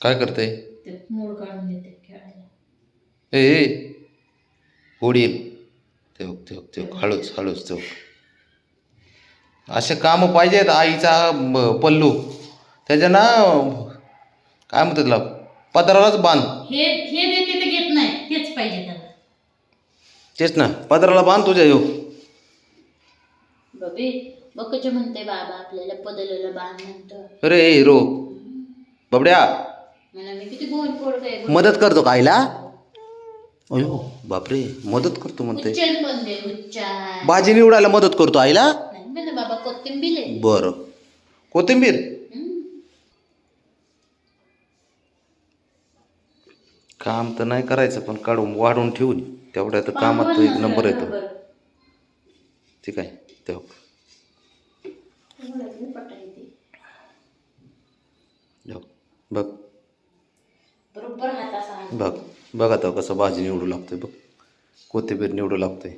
काय करते ते मूड काढून देते खेळायला. ए ए होडी हळूच हळूच तेव असे कामं पाहिजेत आईचा पल्लू. त्याच्या ना काय म्हणतात त्याला? पदरालाच बांध. हे हे देते ते घेत नाही. तेच पाहिजे त्याला. तेच ना. पदराला बांध तुझ्या येऊ. बबे बकचे म्हणते बाबा आपल्याला पदलेलं बांध म्हणतो. अरे ए रो. बबड्या. मदत करतो का आईला? अयो बापरे मदत करतो म्हणते भाजी निवडायला मदत करतो आईला. बरं. कोथिंबीर. काम तर नाही करायचं पण काढून वाढून ठेवून तेवढ्या तर कामात एक नंबर येतो. ठीक आहे तेव्हा. बघ. बरोबर. बघ बघ आता कसं भाजी निवडू लागतोय बघ. कोथिंबीर निवडू लागतोय.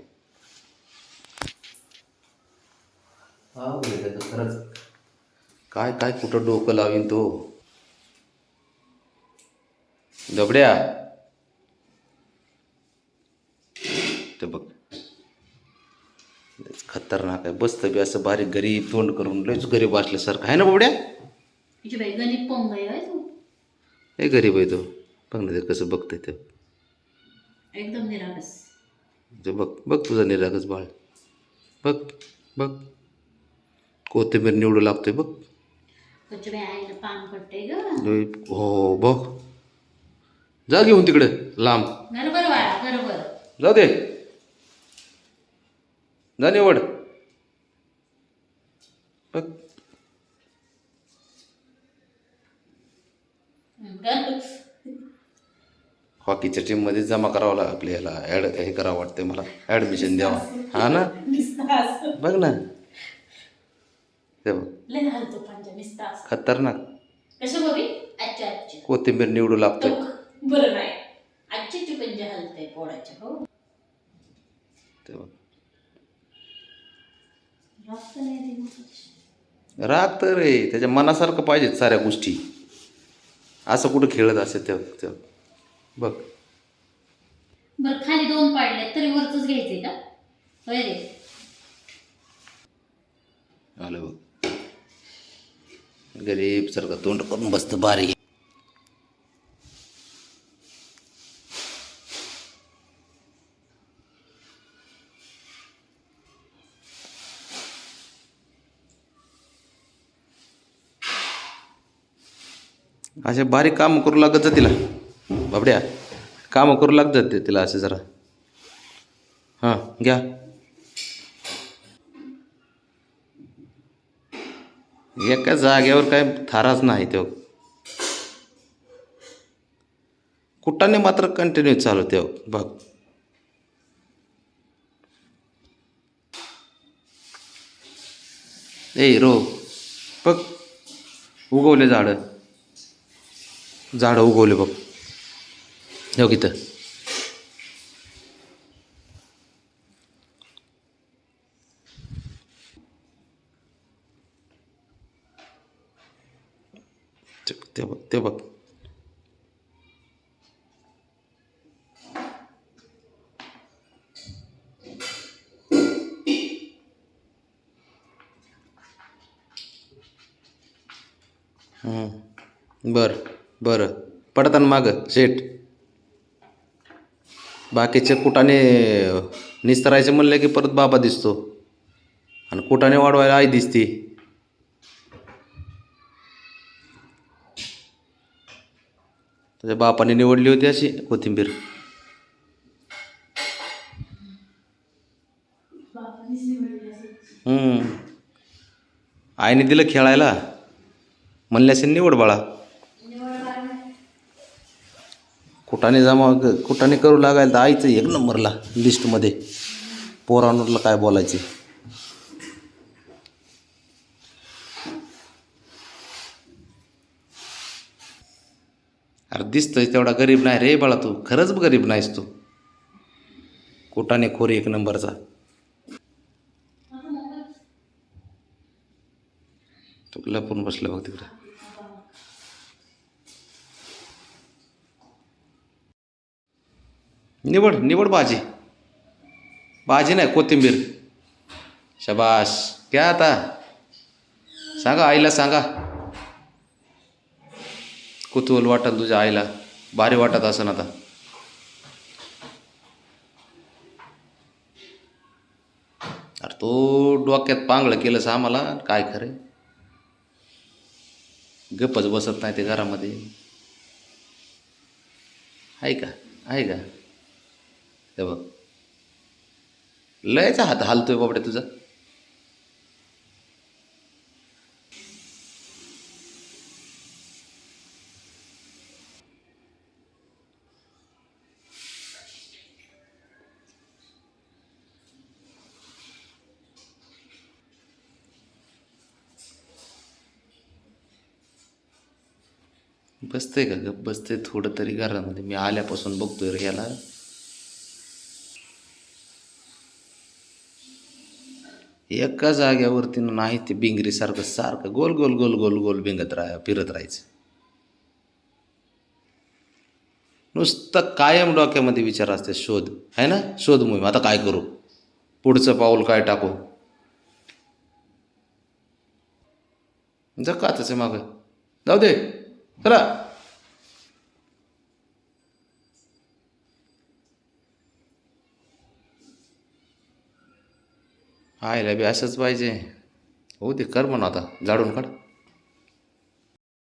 हा खरंच. काय काय कुठं डोकं लावीन तो? दबड्या. ते बघ. खतरनाक आहे. बसतं बी असं बारीक घरी तोंड करून लयच घरी बसल्यासारखं आहे ना बाबड्या? गणित पोंग हे गरीब आहे तो. बघ ना ते कसं बघतंय ते. एकदम निरागस. ते बघ बघ तुझा निरागस बाळ. बघ बघ. कोथिंबीर निवडू लागतोय बघ. पान पडते हो बघ. जा घेऊन तिकडे लांब. बरोबर बाळा बरोबर. जाऊ दे. जा निवड. बघ. हॉकीच्या टीममध्ये जमा करावं लागेल आपल्याला ॲड हे करावं वाटतंय मला. ॲडमिशन द्यावं. हा ना? बघ ना. ते बघ. खतरनाक कोथिंबीर निवडू लागतोय तो बरं नाही. आजची ती पंजा हलते पोळाच्या हो. ते बघ. राग तर रे त्याच्या मनासारखं पाहिजेत साऱ्या गोष्टी. असं कुठं खेळत असे ते ते बघ. बरं खाली दोन पाडले तरी वरच घ्यायचंय का? होय रे. आलं बघ. गरीब सारखं तोंड करून बसतं बारीक. असे बारीक काम करू लागत जा तिला बाबड्या कामं करू लागत जाते तिला असे जरा. हां घ्या. एका जागेवर काय थाराच नाही तो. कुटाने मात्र कंटिन्यू चालू ते. बघ. ए रो. बघ. उगवले झाडं. झाडं उगवले बघ. हो इथं. ते बघ ते बघ. बरं. बरं. पडताना मागं शेट. बाकीच्या कुटाने निस्तरायचं म्हणलं की परत बाबा दिसतो. आणि कुटाने वाढवायला आई दिसते. त्याच्या बापाने निवडली होती अशी कोथिंबीर. आईने दिलं खेळायला. म्हणले असेल निवड बाळा. कुठाने जमा कुठाने करू लागायला तर आईचं एक नंबरला लिस्टमध्ये पोरांवरला काय बोलायचे? अरे दिसतंय तेवढा गरीब नाही रे बाळा तू. खरंच गरीब नाहीस तू. कुठाने खोरी एक नंबरचा? तू लपून बसलं बघ तिकडं. निवड निवड भाजी भाजी नाही कोथिंबीर. शबाश घ्या आता. सांगा आईला सांगा. कुतूहल वाटत तुझ्या आईला. भारी वाटत असं आता. अरे तो डोक्यात पांगळं केलंस आम्हाला. काय खरं गप्पच बसत नाही ते घरामध्ये. आहे का? आहे का? हे बघ. लयचा हात हालतोय बाबड्या तुझा. बसतंय का गप? बसतंय थोडं तरी घरामध्ये. मी आल्यापासून बघतोय रे याला. एका जाग्यावरती नाही ते बिंगरीसारखं सारखं गोल गोल गोल गोल गोल बिंगत राहा फिरत राहायचं. नुसतं कायम डोक्यामध्ये विचार असते शोध. आहे ना? शोध मोहीम. आता काय करू? पुढचं पाऊल काय टाकू? जग का त्याचं मागं? जाऊ दे. चला. आयला बी असंच पाहिजे. हो ते कर म्हणून आता. झाडून काढ.